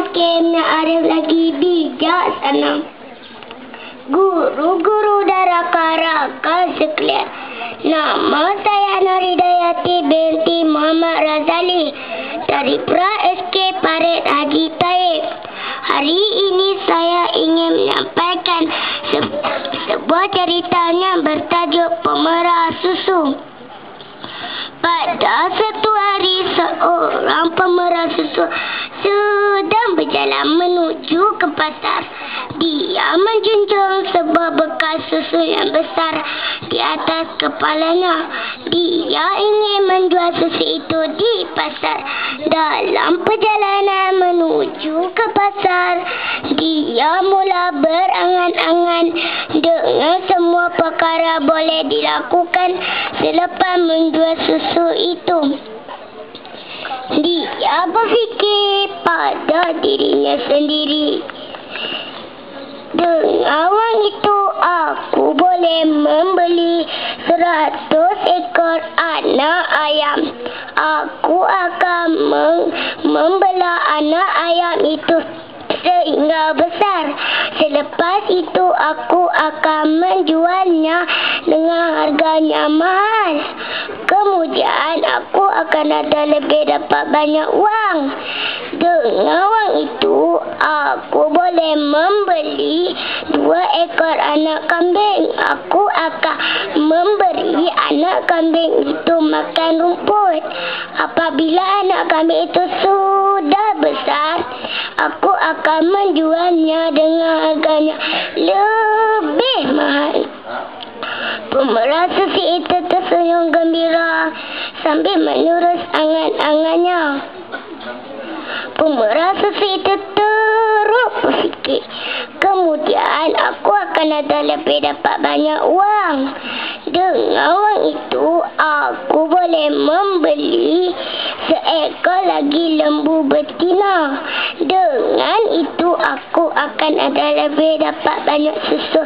nak arif lagi bijak sana. Guru-guru dan rakan-rakan sekalian. Nama saya Nuri Dayati binti Muhammad Razali dari Pra SK Parit Haji Taib. Hari ini saya ingin menyampaikan se sebuah ceritanya bertajuk Pemerah Susu. Pada satu hari seorang pemerah susu berjalan menuju ke pasar. Dia menjunjung sebuah bekas susu yang besar di atas kepalanya. Dia ingin menjual susu itu di pasar. Dalam perjalanan menuju ke pasar, dia mula berangan-angan dengan semua perkara boleh dilakukan selepas menjual susu itu. Dia berfikir dirinya sendiri. Dengan itu aku boleh membeli seratus ekor anak ayam. Aku akan membelah anak ayam itu sehingga besar. Selepas itu aku akan menjualnya dengan harganya mahal. Kemudian aku akan ada lebih dapat banyak wang. Dengan wang itu aku boleh membeli dua ekor anak kambing. Aku akan memberi anak kambing itu makan rumput. Apabila anak kambing itu sudah besar, aku akan menjualnya dengan harganya lebih mahal. Pemerah susi itu tersenyum gembira sambil menurus angan-angannya. Pemerah susi itu teruk berfikir. Kemudian aku akan ada lebih dapat banyak wang. Dengan wang itu aku boleh membeli seekor lagi lembu betina. Dengan itu aku akan ada lebih dapat banyak susu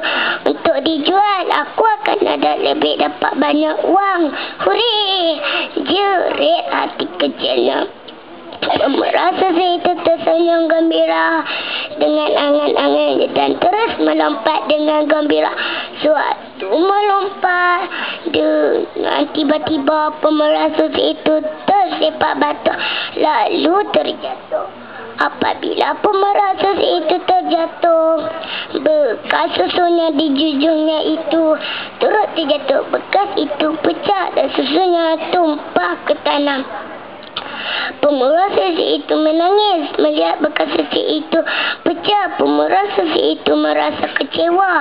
untuk dijual. Aku akan ada lebih dapat banyak wang. Huri! Jerit hati kecilnya. Merasa saya tersenyum gembira dengan angan-angan dan terus melompat dengan gembira. Suatu melompat dengan tiba-tiba pemerasa itu tersepak batu lalu terjatuh. Apabila pemerasa itu terjatuh, bekas susunya di jujungnya itu turut terjatuh. Bekas itu pecah dan susunya tumpah ke tanah. Pemurah sesi itu menangis melihat bekas sesi itu pecah. Pemurah sesi itu merasa kecewa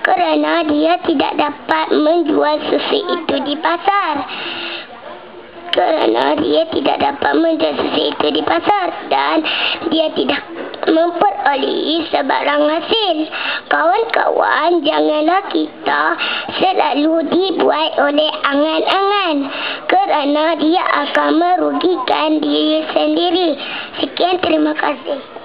kerana dia tidak dapat menjual sesi itu di pasar. Kerana dia tidak dapat menjual itu di pasar dan dia tidak memperolehi sebarang hasil. Kawan-kawan, janganlah kita selalu dibuat oleh angan-angan kerana dia akan merugikan diri sendiri. Sekian terima kasih.